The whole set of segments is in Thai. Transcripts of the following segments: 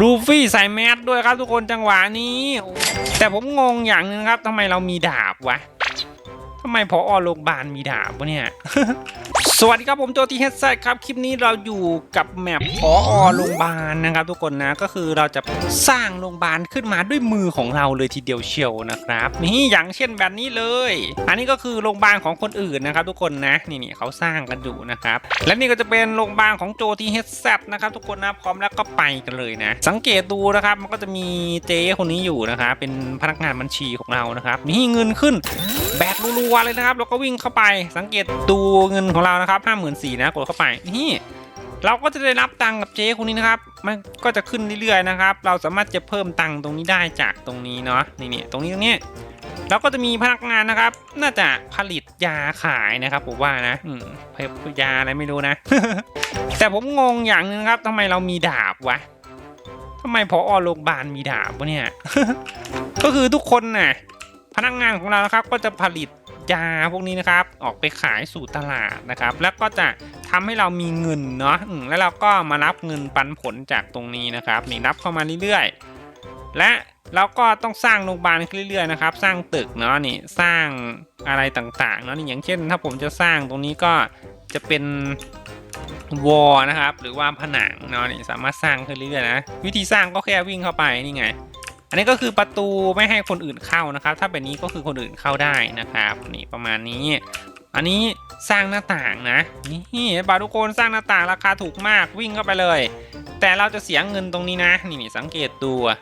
ลูฟี่ใส่แมสด้วยครับทุกคนจังหวะนี้ แต่ผมงงอย่างนึงครับทำไมเรามีดาบวะ ทำไมพอโรงพยาบาลมีดาบวะเนี่ย สวัสดีครับผมโจทีเฮดไซครับ คลิปนี้เราอยู่กับแมปพอโรงพยาบาลนะครับ ทุกคนนะ ก็คือเราจะสร้างโรงพยาบาลขึ้นมาด้วยมือของเราเลยทีเดียวเชียวนะครับ นี่อย่างเช่นแบบนี้เลย อันนี้ก็คือโรงพยาบาลของคนอื่นนะครับ ทุกคนนะ นี่นี่เขาสร้างกันอยู่นะครับ และนี่ก็จะเป็นโรงพยาบาลของโจทีเฮดแซนะครับ ทุกคนนะ พร้อมแล้วก็ไปกันเลยนะ สังเกตดูนะครับ มันก็จะมีเจ๊คนนี้อยู่นะครับ เป็นพนักงานบัญชีของเรานะครับ นี่เงินขึ้น แบกรัวเลยนะครับ แล้วก็วิ่งเข้าไปสังเกตดูเงินของเรานะครับห้าหมื่นสี่นะกดเข้าไปนี่เราก็จะได้รับตังค์กับเจ๊คนนี้นะครับ มันก็จะขึ้นเรื่อยๆนะครับ เราสามารถจะเพิ่มตังค์ตรงนี้ได้จากตรงนี้เนาะนี่นี่ตรงนี้ตรงนี้เราก็จะมีพนักงานนะครับ น่าจะผลิตยาขายนะครับผมว่านะอืมเพลยาอะไรไม่รู้นะ แต่ผมงงอย่างนึงครับทำไมเรามีดาบวะทำไมพอโรงพยาบาลมีดาบวะเนี่ย ก็คือทุกคนน่ะพนักงานของเรานะครับก็จะผลิต ยาพวกนี้นะครับ ออกไปขายสู่ตลาดนะครับ แล้วก็จะทำให้เรามีเงินเนาะแล้วเราก็มารับเงินปันผลจากตรงนี้นะครับนี่รับเข้ามาเรื่อยๆ และเราก็ต้องสร้างโรงพยาบาลเรื่อยๆนะครับ สร้างตึกเนาะนี่สร้างอะไรต่างๆเนาะนี่อย่างเช่น ถ้าผมจะสร้างตรงนี้ก็จะเป็นวอลนะครับ หรือว่าผนังเนาะนี่สามารถสร้างขึ้นเรื่อยๆนะวิธีสร้างก็แค่วิ่งเข้าไปนี่ไง อันนี้ก็คือประตูไม่ให้คนอื่นเข้านะครับ ถ้าแบบนี้ก็คือคนอื่นเข้าได้นะครับ นี่ประมาณนี้ อันนี้สร้างหน้าต่างนะนี่บาทุกคนสร้างหน้าต่างราคาถูกมากวิ่งเข้าไปเลย แต่เราจะเสียเงินตรงนี้นะ นี่นี่สังเกตดูอะ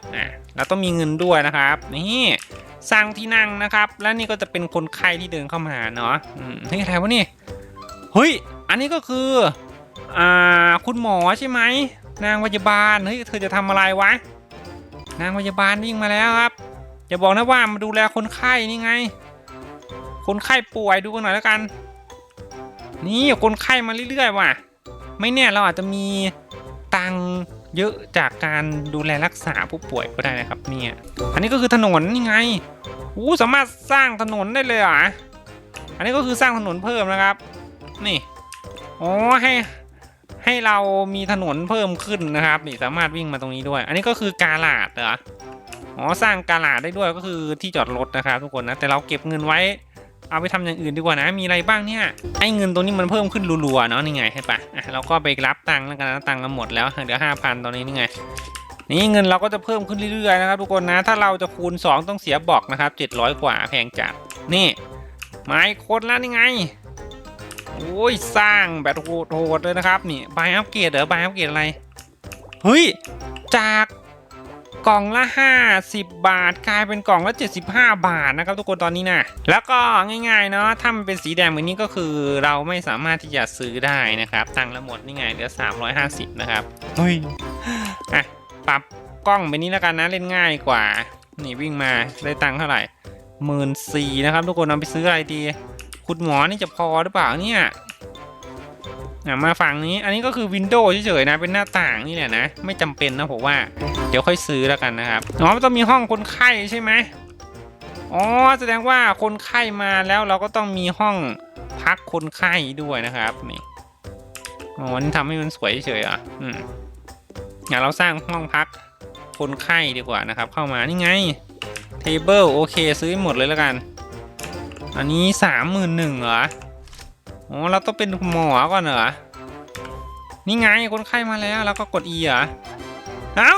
เราต้องมีเงินด้วยนะครับ นี่สร้างที่นั่งนะครับ แล้วนี่ก็จะเป็นคนไข้ที่เดินเข้ามาเนาะนี่อะไรวะนี่เฮ้ยอันนี้ก็คืออ่าคุณหมอใช่ไหมนางพยาบาลเฮ้ยเธอจะทำอะไรวะ นางพยาบาลวิ่งมาแล้วครับอย่าบอกนะว่ามาดูแลคนไข้นี่ไง คนไข้ป่วยดูกันหน่อยแล้วกัน นี่คนไข้มาเรื่อยๆว่ะ ไม่แน่เราอาจจะมีตังเยอะจากการดูแลรักษาผู้ป่วยก็ได้นะครับเนี่ยอันนี้ก็คือถนนนี่ไงอู้สามารถสร้างถนนได้เลยเหรออันนี้ก็คือสร้างถนนเพิ่มนะครับ นี่อ๋อให้ ให้เรามีถนนเพิ่มขึ้นนะครับนี่สามารถวิ่งมาตรงนี้ด้วย อันนี้ก็คือกาลาดเหรออ๋อสร้างกาลาดได้ด้วยก็คือที่จอดรถนะครับทุกคนนะแต่เราเก็บเงินไว้เอาไปทำอย่างอื่นดีกว่านะ มีอะไรบ้างเนี่ย ไอ้เงินตรงนี้มันเพิ่มขึ้นรัวๆเนาะนี่ไงใช่ปะอะเราก็ไปรับตังค์แล้วกันนะตังค์เราหมดแล้วเหลือห้าพันตอนนี้นี่ไง นี่เงินเราก็จะเพิ่มขึ้นเรื่อยๆนะครับทุกคนนะ ถ้าเราจะคูณ 2 ต้องเสียบอกนะครับ700 กว่าแพงจัด นี่ไม้คนแล้วนี่ไง โอ้ยสร้างแบบโหดๆเลยนะครับนี่บายอัปเกรดเหรอบายอัปเกรดอะไรเฮ้ยจากกล่องละ 50 บาท กลายเป็นกล่องละ 75 บาทนะครับทุกคนตอนนี้นะแล้วก็ง่ายๆเนาะถ้ามันเป็นสีแดงแบบนี้ก็คือเราไม่สามารถที่จะซื้อได้นะครับตังค์ละหมดนี่ไงเหลือ 350 นะครับเฮ้ยอะปรับกล้องไปนี้แล้วกันนะเล่นง่ายกว่า นี่วิ่งมาได้ตังค์เท่าไหร่หมื่นสี่นะครับทุกคนเอาไปซื้ออะไรดี คุณหมอนี่จะพอหรือเปล่าเนี่ยอะมาฝั่งนี้ อันนี้ก็คือวินโดว์เฉยๆนะ เป็นหน้าต่างนี่แหละนะ ไม่จำเป็นนะผมว่า เดี๋ยวค่อยซื้อแล้วกันนะครับ อ๋อมันต้องมีห้องคนไข้ใช่ไหมอ๋อ แสดงว่าคนไข้มาแล้วเราก็ต้องมีห้องพักคนไข้ด้วยนะครับ นี่ อ๋อ นี่ทำให้มันสวยเฉยๆอะ อืมงั้นเราสร้างห้องพักคนไข้ดีกว่านะครับ เข้ามา นี่ไง เทเบิลโอเค ซื้อหมดเลยแล้วกัน อันนี้สามหมื่นหนึ่งเหรออ๋อเราต้องเป็นหมอก่อนเหรอ นี่ไงคนไข้มาแล้วแล้วก็กด E เหรอ เอ้า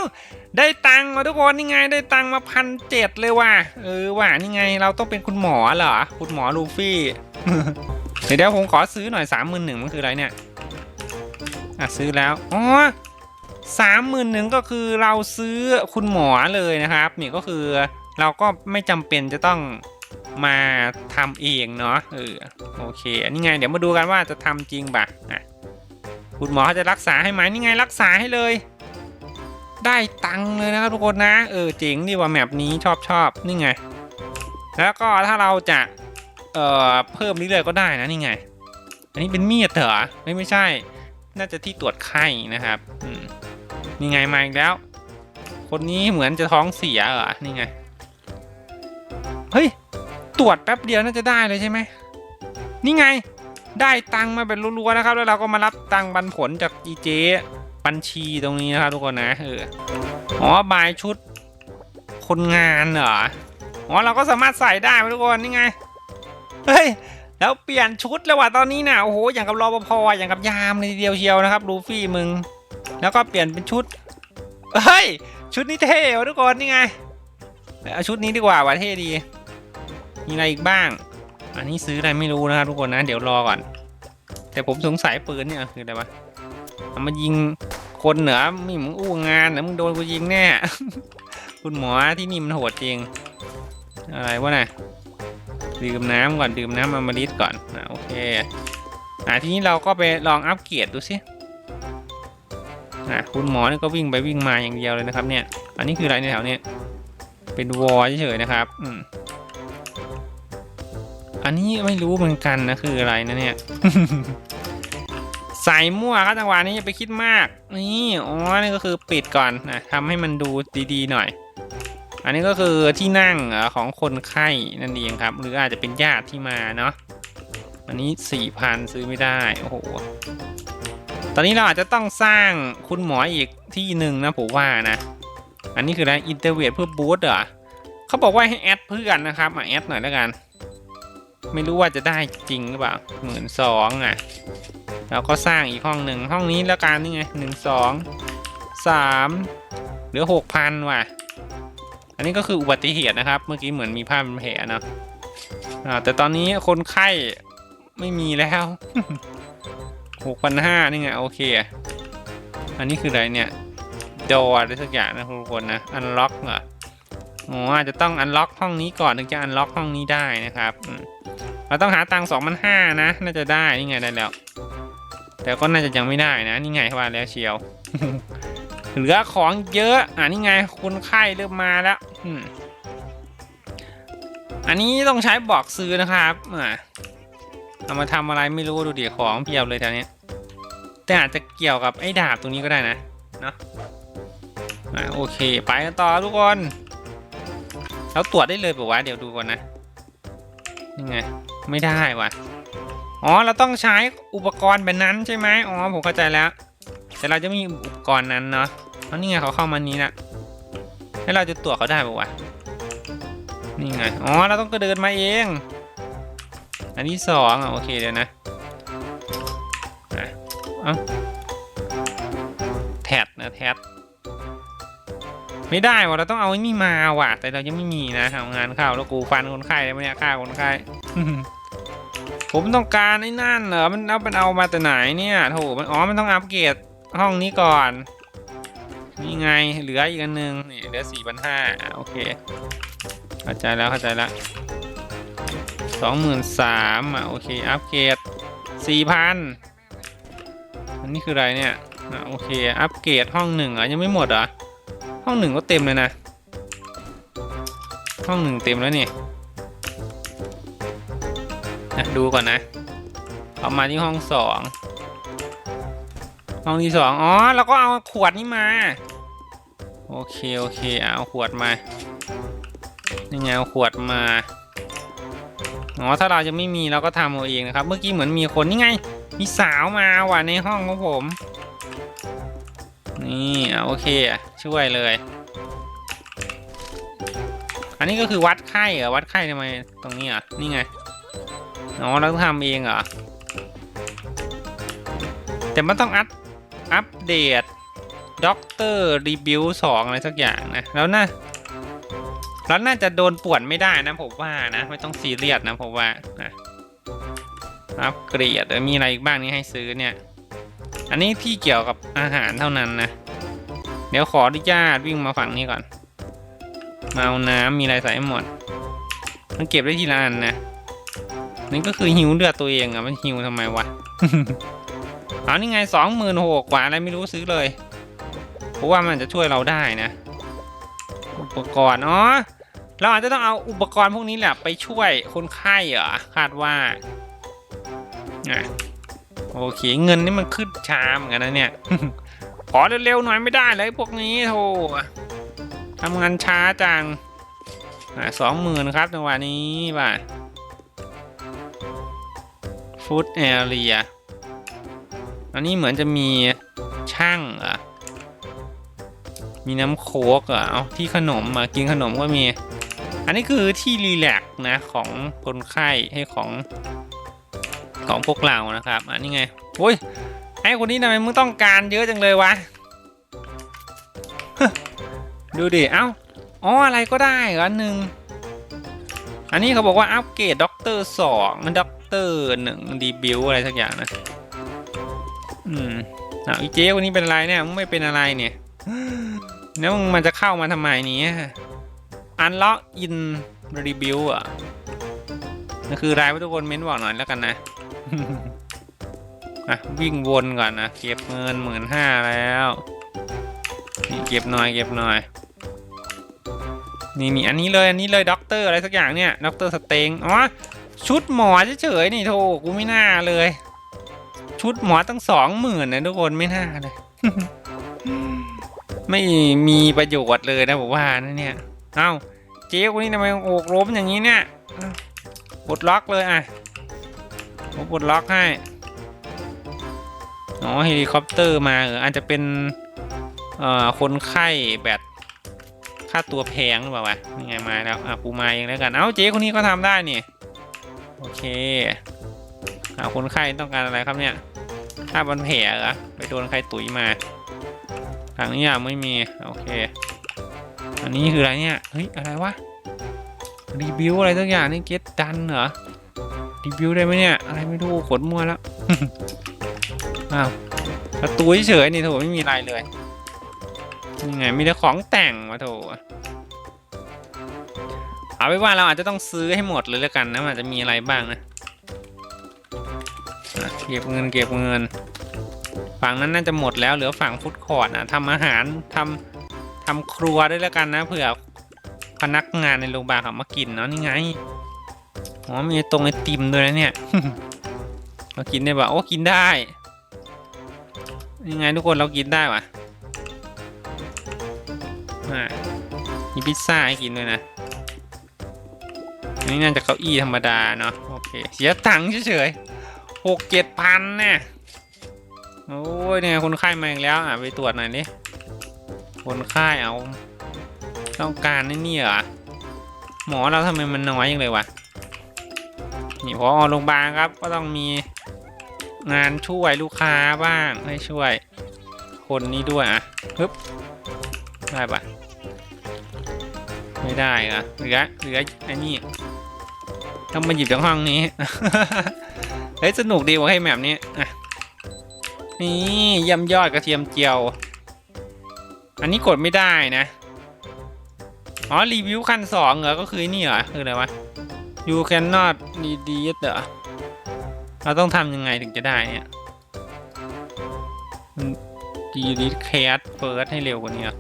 ได้ตังค์มาทุกคนนี่ไงได้ตังค์มาพันเจ็ดเลยว่ะ เออว่ะนี่ไงเราต้องเป็นคุณหมอเหรอ คุณหมอลูฟี่เดี๋ยวเดี๋ยวผมขอซื้อหน่อยสามหมื่นหนึ่งมันคืออะไรเนี่ย อะซื้อแล้ว อ๋อสามหมื่นหนึ่งก็คือเราซื้อคุณหมอเลยนะครับ นี่ก็คือเราก็ไม่จำเป็นจะต้อง มาทำเองเนาะเออโอเค อันนี้ไงเดี๋ยวมาดูกันว่าจะทำจริงปะอะคุณหมอเขาจะรักษาให้ไหมนี่ไงรักษาให้เลย ได้ตังค์เลยนะครับทุกคนนะ เออเจ๋งดีว่าแมปนี้ชอบชอบนี่ไง แล้วก็ถ้าเราจะเอ่อเพิ่มเรื่อยๆก็ได้นะนี่ไง อันนี้เป็นมีดเหรอไม่ไม่ใช่ น่าจะที่ตรวจไข้นะครับอืมนี่ไงมาอีกแล้ว คนนี้เหมือนจะท้องเสียเหรอนี่ไง ตรวจแป๊บเดียวน่าจะได้เลยใช่ไหม นี่ไง ได้ตังมาเป็นรัวๆนะครับ แล้วเราก็มารับตังค์ปันผลจากอีเจบัญชีตรงนี้นะครับทุกคนนะเอออ๋อบายชุดคนงานเหรอ อ๋อเราก็สามารถใส่ได้ทุกคนนี่ไง เฮ้ยแล้วเปลี่ยนชุดแล้วว่ะตอนนี้น่ะโอ้โหอย่างกับรอปภอย่างกับยามเลยทีเดียวเชียวนะครับลูฟี่มึง แล้วก็เปลี่ยนเป็นชุดเฮ้ยชุดนี้เท่ทุกคนนี่ไงเอาชุดนี้ดีกว่าว่ะเท่ดี มีอะไรอีกบ้าง อันนี้ซื้ออะไรไม่รู้นะครับทุกคนนะ เดี๋ยวรอก่อน แต่ผมสงสัยปืนเนี่ยคืออะไรวะเอามายิงคนเหนือมีมึงอู้งานเหนือมึงโดนกูยิงแน่ คุณหมอที่นี่มันโหดจริง อะไรวะน่ะดื่มน้ำก่อนดื่มน้ำอมฤตก่อนอะโอเคอะทีนี้เราก็ไปลองอัปเกรดดูสิอะคุณหมอนี่ก็วิ่งไปวิ่งมาอย่างเดียวเลยนะครับเนี่ย อันนี้คืออะไรในแถวเนี้ยเป็นวอลเฉยๆนะครับ อืม อันนี้ไม่รู้เหมือนกันนะคืออะไรนะเนี่ยใส่มั่วครับจังหวะนี้อย่าไปคิดมาก นี่อ๋อนี่ก็คือปิดก่อนนะทำให้มันดูดีๆหน่อย อันนี้ก็คือที่นั่งของคนไข้นั่นเองครับ หรืออาจจะเป็นญาติที่มาเนาะอันนี้สี่พันซื้อไม่ได้โอ้โหตอนนี้เราอาจจะต้องสร้างคุณหมออีกที่หนึ่งนะผมว่านะ อันนี้คืออะไรอินเตอร์เวทเพื่อบูสต์เหรอเขาบอกว่าให้แอดเพื่อนนะครับมาแอดหน่อยแล้วกัน ไม่รู้ว่าจะได้จริงหรือเปล่าหมื่นสองอะเราก็สร้างอีกห้องหนึ่งห้องนี้แล้วกันนี่ไงหนึ่งสองสามเหลือหกพันว่ะ อันนี้ก็คืออุบัติเหตุนะครับ เมื่อกี้เหมือนมีภาพเป็นแผลเนะอ่าแต่ตอนนี้คนไข้ไม่มีแล้วหกพันห้านี่ไงโอเค อันนี้คืออะไรเนี่ยดออะไรสักอย่างนะทุกคนนะอันล็อกเหรอ อ๋ออาจจะต้องอันล็อกห้องนี้ก่อนถึงจะอันล็อกห้องนี้ได้นะครับเราต้องหาตังสองพันห้านะ น่าจะได้นี่ไงได้แล้ว แต่ก็น่าจะยังไม่ได้นะ นี่ไงว่าแล้วเชียว เหลือของเยอะ อ่านี่ไงคนไข้เริ่มมาแล้วอืมอันนี้ต้องใช้บอกซื้อนะครับอ่าเอามาทำอะไรไม่รู้ดูดิของเพียบเลยแถวนี้แต่อาจจะเกี่ยวกับไอ้ดาบตรงนี้ก็ได้นะเนาะโอเค ไปกันต่อทุกคน เราตรวจได้เลยบอกว่าเดี๋ยวดูก่อนนะนี่ไงไม่ได้ว่ะอ๋อเราต้องใช้อุปกรณ์แบบนั้นใช่ไหมอ๋อผมเข้าใจแล้ว แต่เราจะไมมีอุปกรณ์นั้นเนาะเพราะนี่ไงเขาเข้ามานี้นะให้เราจะตรวจเขาได้ปะวะนี่ไงอ๋อเราต้องกระเดินมาเอง อันที่สองอะโอเคเดี๋ยวนะอะอ้าแท็ดนะแท็ด ไม่ได้ว่ะเราต้องเอาไอ้นี่มาว่ะ แต่เรายังไม่มีนะทำงานข้าวแล้วกูฟันคนไข้ได้ไหมเนี่ยฆ่าคนไข้ ผมต้องการไอ้นั่นเหรอมันเอาเป็นเอามาแต่ไหนเนี่ยโถมันอ๋อมันต้องอัปเกรดห้องนี้ก่อนนี่ไงเหลืออีกอันหนึงนี่เหลือสี่พันห้าโอเคเข้าใจแล้วเข้าใจแล้วสองหมื่นสามอะโอเคอัปเกรดสี่พันอันนี้คืออะไรเนี่ยอะโอเคอัปเกรดห้องหนึ่งอะยังไม่หมดเหรอ ห้องหนึ่งก็เต็มเลยนะ ห้องหนึ่งเต็มแล้วนี่นะดูก่อนนะเอามาที่ห้องสองห้องที่สองอ๋อแล้วก็เอาขวดนี้มา โอเค โอเค เอาขวดมานี่ไงเอาขวดมาอ๋อถ้าเราจะไม่มีเราก็ทำเอาเองนะครับ เมื่อกี้เหมือนมีคนนี่ไง มีสาวมาว่ะในห้องของผม นี่อโอเคอะช่วยเลย อันนี้ก็คือวัดไข้เหรอวัดไข้ทำไมตรงนี้อะนี่ไงอ๋อเราต้องทำเองเหรอแต่มันต้องอัพอัปเดตด็อกเตอร์รีบิวสองอะไรสักอย่างนะแล้วน่าแล้วน่าจะโดนป่วนไม่ได้นะผมว่านะ ไม่ต้องซีเรียสนะผมว่านะอัปเกรดมีอะไรอีกบ้างนี่ให้ซื้อเนี่ย อันนี้ที่เกี่ยวกับอาหารเท่านั้นนะ เดี๋ยวขออนุญาตวิ่งมาฝั่งนี้ก่อน มาเอาน้ำมีอะไรใส่หมด มันเก็บได้ทีละอันนะนี่ก็คือหิวเลือดตัวเองอะมันหิวทำไมวะเอานี่ไงสองหมื่นหกกว่าอะไรไม่รู้ซื้อเลยเพราะว่ามันจะช่วยเราได้นะ อุปกรณ์อ๋อเราอาจจะต้องเอาอุปกรณ์พวกนี้แหละไปช่วยคนไข้เหรอคาดว่าอะ โอเคเงินนี่มันขึ้นช้าเหมือนกันนะเนี่ย ขอเร็วๆหน่อยไม่ได้เลยพวกนี้โธ่ทำงานช้าจังสองหมื่นครับจังหวะนี้ป่ะฟุตแอเรียอันนี้เหมือนจะมีช่างเหรอมีน้ำโค้กเหรอเอาที่ขนมมากินขนมก็มี อันนี้คือที่รีแลกซ์นะของคนไข้ให้ของ ของพวกเรานะครับอันนี้ไงโอ้ยไอ้คนนี้ทำไมมึงต้องการเยอะจังเลยวะดูดิเอ้าอ๋ออะไรก็ได้เหรออันหนึ่งอันนี้เขาบอกว่าอัปเกรดด็อกเตอร์สองด็อกเตอร์หนึ่งดีบิวอะไรสักอย่างนะอืมเอาอีเจ๊คนนี้เป็นอะไรเนี่ยมึงไม่เป็นอะไรเนี่ยแล้วมึงมันจะเข้ามาทำไมเนี่ยอันล็อกอินรีบิวอะนั่นคือรายว่าทุกคนเม้นบอกหน่อยแล้วกันนะ อะวิ่งวนก่อนนะเก็บเงินหมื่นห้าแล้วนี่เก็บหน่อยเก็บหน่อยนี่นี่อันนี้เลยอันนี้เลยด็อกเตอร์อะไรสักอย่างเนี่ยด็อกเตอร์สเตงอ๋อชุดหมอเฉยๆนี่โทกูไม่น่าเลย ชุดหมอตั้งสองหมื่นนะทุกคนไม่น่าเลย ไม่มีประโยชน์เลยนะผมว่านะเนี่ยเอ้าเจ๊คนนี้ทำไมโอกล้มอย่างนี้เนี่ยอ้าวปลดล็อกเลยอะ ผมปลดล็อกให้ อ๋อเฮลิคอปเตอร์มาเอออาจจะเป็นเอ่อคนไข้แบบค่าตัวแพงหรือเปล่าวะนี่ไงมาแล้วอะกูมาเองแล้วกันเอ้าเจ๊คนนี้ก็ทำได้นี่โอเคอ่าคนไข้ต้องการอะไรครับเนี่ยถ้าบันแผลเหรอไปโดนใครตุ๋ยมาทางนี้ยังไม่มีโอเค อันนี้คืออะไรเนี่ยเฮ้ยอะไรวะรีวิวอะไรสักอย่างนี่เก็ตดันเหรอ รีวิวได้ไหมเนี่ย อะไรไม่รู้ขนมัวแล้ว อ้าวประตูเฉยๆนี่โถไม่มีอะไรเลยยังไงมีแต่ของแต่งมาโถเอาไว้ว่าเราอาจจะต้องซื้อให้หมดเลยแล้วกันนะมันอาจจะมีอะไรบ้างนะอะเก็บเงินเก็บเงิน ฝั่งนั้นน่าจะหมดแล้วเหลือฝั่งฟุตคอร์ดนะทำอาหารทำทำครัวด้วยแล้วกันนะเผื่อพนักงานในโรงพยาบาลเขามากินเนาะนี่ไง อ๋อมีตรงไอติมด้วยนะเนี่ย เรากินได้ปะโอ้กินได้ ยังไงทุกคนเรากินได้ปะอ่ามีพิซซ่าให้กินด้วยนะอันนี้น่าจะเก้าอี้ธรรมดาเนาะโอเคเสียตังค์เฉยๆหกเจ็ดพันเนี่ยโอ้ยเนี่ยคนไข้มาอีกแล้วอะไปตรวจหน่อยดิคนไข้เอา ต้องการนี่นี่เหรอหมอเราทำไมมันน้อยยังเลยวะ นี่พอโรงพยาบาลครับก็ต้องมีงานช่วยลูกค้าบ้างให้ช่วย คนนี้ด้วยอะฮึบได้ปะไม่ได้เหรอเหลือเหลือไอ้นี่ต้องมาหยิบจากห้องนี้ เฮ้ยสนุกดีว่ะให้แบบนี้อะนี่ยำยอดกระเทียมเจียว อันนี้กดไม่ได้นะ อ๋อรีวิวขั้นสองเหรอ ก็คือนี่เหรอ คืออะไรวะ you cannot delete เหรอเราต้องทำยังไงถึงจะได้เนี่ย delete cat first ให้เร็วกว่านี้เหรอ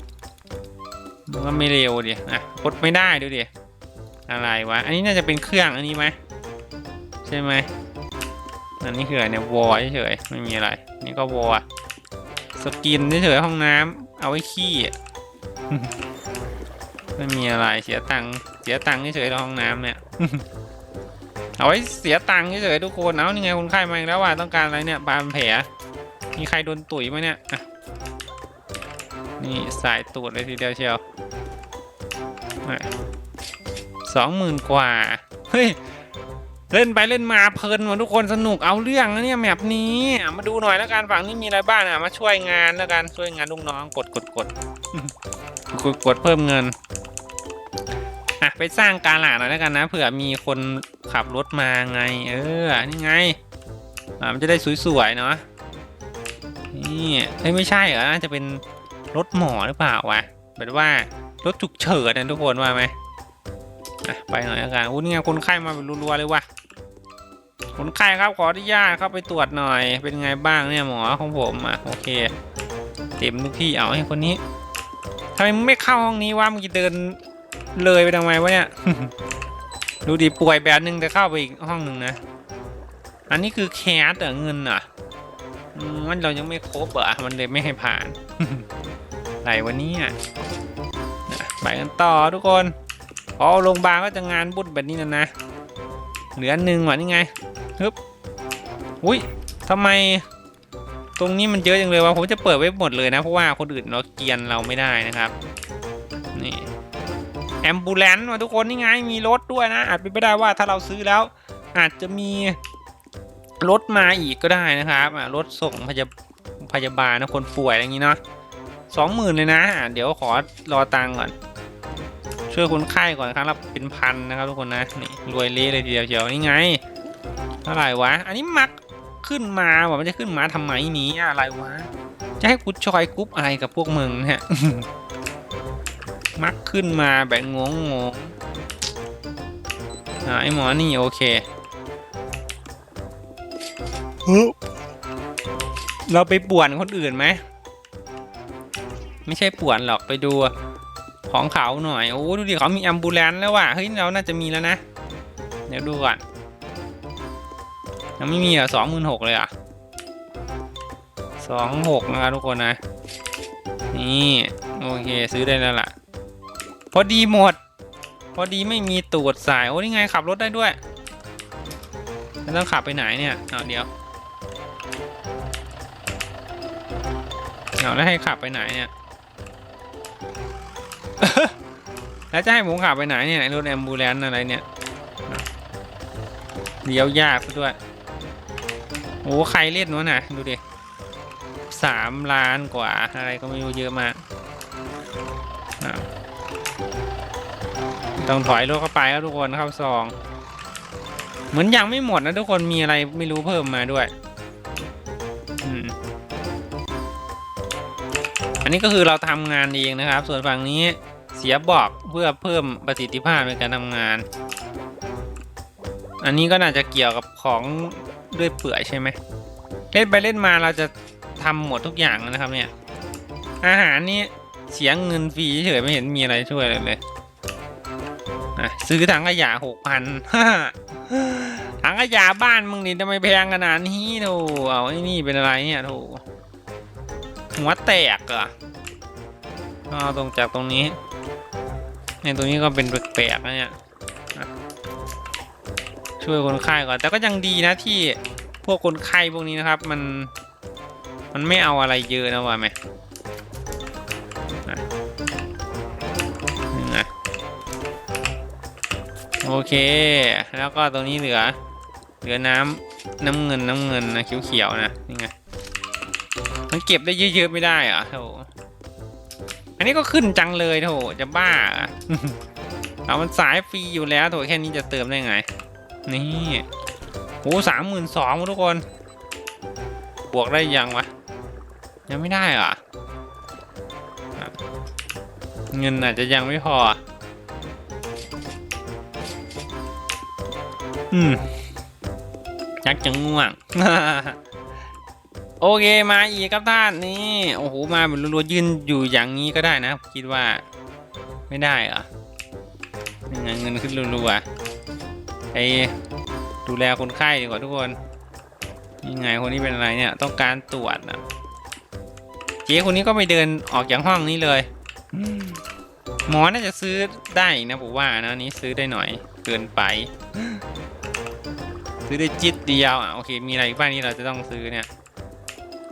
มันก็ไม่เร็วดิอะกดไม่ได้ดูดิ อะไรวะ อันนี้น่าจะเป็นเครื่องอันนี้ไหมใช่ไหมอันนี้คืออะไรเนี่ยวอเฉยไม่มีอะไร นี่ก็วอสกินเฉยห้องน้ำเอาไว้ขี้ไม่มีอะไรเสียตังค์เสียตังค์เฉยๆห้องน้ำเนี่ย เอาไว้เสียตังค์เฉยๆทุกคนเอานี่ไงคนไข้มาอีกแล้วว่าต้องการอะไรเนี่ยบาดแผลมีใครโดนตุ๋ยไหมเนี่ยนี่สายตูดเลยทีเดียวเชียวสองหมื่นกว่าเฮ้ยเล่นไปเล่นมาเพลินหมดทุกคนสนุกเอาเรื่องนะเนี่ยแมปนี้มาดูหน่อยแล้วกันฝั่งนี้มีอะไรบ้างอะมาช่วยงานแล้วกันช่วยงานลูกน้องกดกดกดกดกดเพิ่มเงิน อะไปสร้างการหลาดหน่อยแล้วกันนะเผื่อมีคนขับรถมาไง เออนี่ไงอ่ามันจะได้สวยๆเนาะนี่เอ้ยไม่ใช่เหรอน่าจะเป็นรถหมอหรือเปล่าวะแบบว่ารถฉุกเฉินนะทุกคนว่าไหมอะไปหน่อยแล้วกันอู้นี่ไงคนไข้มาเป็นรัวๆเลยว่ะคนไข้ครับขออนุญาตเข้าไปตรวจหน่อย เป็นไงบ้างเนี่ยหมอของผมอะโอเค เต็มทุกที่เอาให้คนนี้ทำไมไม่เข้าห้องนี้วะมึงจะเดิน เลยไปทำไมวะเนี่ย ดูดิป่วยแบบนึงจะเข้าไปอีกห้องหนึ่งนะ อันนี้คือแคสเหรอเงินเหรอะมันเรายังไม่ครบเหรอมันเลยไม่ให้ผ่านไหนวันนี้อะไปกันต่อทุกคนพอโรงพยาบาลก็จะงานบุญแบบนี้นะนะ เหลือหนึ่งว่ะนี่ไงฮึบอุ้ยทำไม ตรงนี้มันเยอะจังเลยว่าผมจะเปิดไว้หมดเลยนะ เพราะว่าคนอื่นเราเกรียนเราไม่ได้นะครับ นี่ แอมบูเลนมาทุกคนนี่ไงมีรถด้วยนะ อาจเป็นไปได้ว่าถ้าเราซื้อแล้ว อาจจะมีรถมาอีกก็ได้นะครับรถส่งพยาพยาบาลนะคนป่วยอะไรอย่างนี้เนาะสองหมื่นเลยนะ เดี๋ยวขอรอตังก่อน ช่วยคนไข้ก่อนครั้งละเป็นพันนะครับทุกคนนะนี่รวยเละเลยทีเดียวเชียวนี่ไงเท่าไหร่วะ อันนี้มักขึ้นมาว่ะมันจะขึ้นมาทำไมนี้อะไรวะ จะให้กูชอยกรุ๊ปอะไรกับพวกมึงเนี่ย มักขึ้นมาแบบงงงงอ่าไอหมอนี่โอเค เราไปป่วนคนอื่นไหม ไม่ใช่ป่วนหรอกไปดูของเขาหน่อย โอ้ดูดิเขามีแอมบูเลนแล้วว่ะ เฮ้ย เราน่าจะมีแล้วนะ เดี๋ยวดูก่อนยังไม่มีเหรอะสองหมื่นหกเลยอะสองหกนะครับทุกคนนะ นี่ โอเค ซื้อได้แล้วล่ะพ อดีหมด พอดีไม่มีตูดสาย โอ้นี่ไงขับรถได้ด้วยแล้วต้องขับไปไหนเนี่ยเอาเดี๋ยวเอาแล้วให้ขับไปไหนเนี่ยแล้วจะให้ผมขับไปไหนเนี่ยรถแอมบูเลนอะไรเนี่ยเลี้ยวยากซะด้วยโอ้ใครเล่นวะน่ะดูดิสามล้านกว่าอะไรก็ไม่รู้เยอะมาก ต้องถอยรถเข้าไปครับทุกคนเข้าซอง เหมือนยังไม่หมดนะทุกคนมีอะไรไม่รู้เพิ่มมาด้วยอันนี้ก็คือเราทำงานเองนะครับ ส่วนฝั่งนี้เสียบอกเพื่อเพิ่มประสิทธิภาพในการทำงาน อันนี้ก็น่าจะเกี่ยวกับของด้วยเปื่อยใช่ไหมเล่นไปเล่นมาเราจะทำหมดทุกอย่างนะครับเนี่ย อาหารนี่เสียเงินฟรีเฉยไม่เห็นมีอะไรช่วยเลยเลยะซื้อถังขยะหกพันถังขยะบ้านมึงนี่ทำไมแพงขนาดนี้โถเอาไอ้นี่เป็นอะไรเนี่ยโถหัวแตกอะเอาตรงจากตรงนี้เนี่ยตรงนี้ก็เป็นแปลกๆนะเนี่ยช่วยคนไข้ก่อน แต่ก็ยังดีนะที่พวกคนไข้พวกนี้นะครับ มันมันไม่เอาอะไรเยอะนะว่าไหม โอเค แล้วก็ตรงนี้เหลือ เหลือน้ำน้ำเงินน้ำเงินนะเขียวๆนะนี่ไงมันเก็บได้เยอะๆไม่ได้เหรอโถอันนี้ก็ขึ้นจังเลยโถจะบ้าเอเอามันสายฟรีอยู่แล้วโถแค่นี้จะเติมได้ไง นี่โอ้สามหมื่นสองทุกคน บวกได้ยังวะ ยังไม่ได้เหรออะเงินอาจจะยังไม่พอ อืมยักจะง่วง โอเคมาอีกครับท่านนี่โอ้โหมาแบบรัวๆยืนอยู่อย่างนี้ก็ได้นะ คิดว่าไม่ได้เหรอยังไงเงินขึ้นรัวๆไอ้ดูแลคนไข้ดีกว่าทุกคนยังไงคนนี้เป็นอะไรเนี่ยต้องการตรวจนะเจ๊คนนี้ก็ไม่เดินออกจากห้องนี้เลยอืมหมอน่าจะซื้อได้อีกนะผมว่านะอันนี้ซื้อได้หน่อยเกินไป ซื้อได้จิตเดียวอะโอเค มีอะไรอีกบ้างที่เราจะต้องซื้อเนี่ย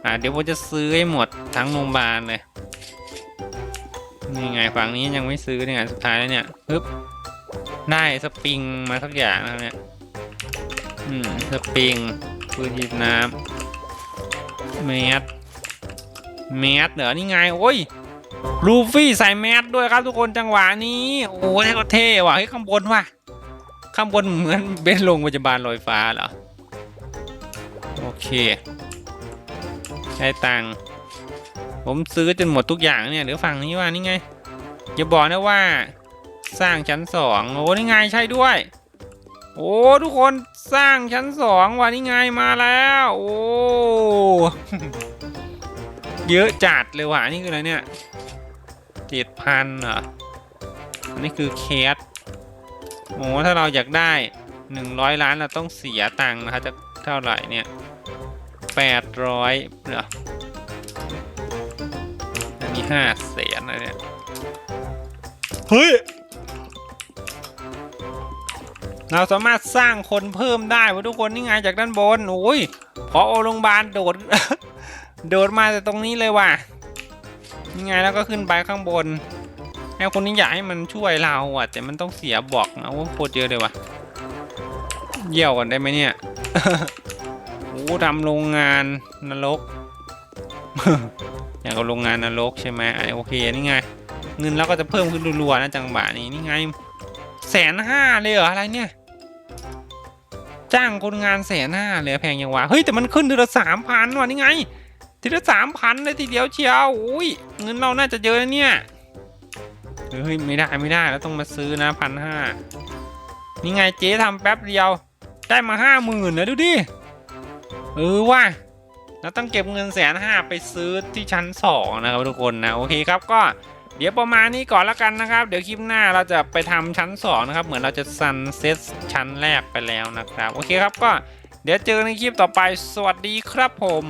อ่าเดี๋ยวผมจะซื้อให้หมดทั้งโรงพยาบาลเลยนี่ไงฝั่งนี้ยังไม่ซื้อเนี่ยสุดท้ายแล้วเนี่ยปึ๊บได้สปริงมาสักอย่างนะเนี่ยอืมสปริงปืนฉีดน้ำแมสแมสเหรอนี่ไงโอ้ยลูฟี่ใส่แมสด้วยครับทุกคนจังหวะนี้ โอ้ยก็เท่ว่ะเฮ้ยข้างบนว่ะ ข้างบนเหมือนเป็นโรงพยาบาลลอยฟ้าเหรอ โอเค ใช้ตังค์ผมซื้อจนหมดทุกอย่างเนี่ยเหรือฝั่งนี้ว่านี่ไง อย่าบอกนะว่า สร้างชั้นสองโอ้นี่ไงใช่ด้วย โอ้ทุกคนสร้างชั้นสองว่ะนี่ไงมาแล้ว โอ้เยอะจัดเลยว่ะนี่คืออะไรเนี่ยเจ็ดพันเหรออันนี้คือเคส โอ้ถ้าเราอยากได้หนึ่งร้อยล้านเราต้องเสียตังค์นะครับจะเท่าไหร่เนี่ยแปดร้อยเหรออันนี้ห้าแสนนะเนี่ยเฮ้ย เราสามารถสร้างคนเพิ่มได้วะทุกคนนี่ไงจากด้านบนโอ้ยพอโรงพยาบาลโดด โดดมาแต่ตรงนี้เลยว่ะยังไงแล้วก็ขึ้นไปข้างบน แม่คนนี้อยากให้มันช่วยเราอะ แต่มันต้องเสียบอกนะว่าโคตรเยอะเลยว่ะเยี่ยวกันได้ไหมเนี่ยโอ้ทำโรงงานนรกอยางกับโรงงานนรกใช่ไหมอะโอเคนี่ไง เงินเราก็จะเพิ่มขึ้นรัวๆนะจังหวะนี้นี่ไงแสนห้าเลยเหรออะไรเนี่ย จ้างคนงานแสนห้าเลยแพงยังวะเฮ้ยแต่มันขึ้นทีละสามพันว่ะนี่ไงทีละสามพันเลยทีเดียวเชียวอุ้ยเงินเราน่าจะเยอะนะเนี่ย เฮ้ยไม่ได้ไม่ได้แล้วต้องมาซื้อนะพันห้านี่ไงเจ๊ทำแป๊บเดียว ได้มาห้าหมื่นนะดูดิเออว่ะเราต้องเก็บเงินแสนห้าไปซื้อที่ชั้นสองนะครับทุกคนนะโอเคครับก็เดี๋ยวประมาณนี้ก่อนแล้วกันนะครับ เดี๋ยวคลิปหน้าเราจะไปทำชั้น2นะครับ เหมือนเราจะซันเซ็ตชั้นแรกไปแล้วนะครับ โอเคครับก็เดี๋ยวเจอในคลิปต่อไปสวัสดีครับผม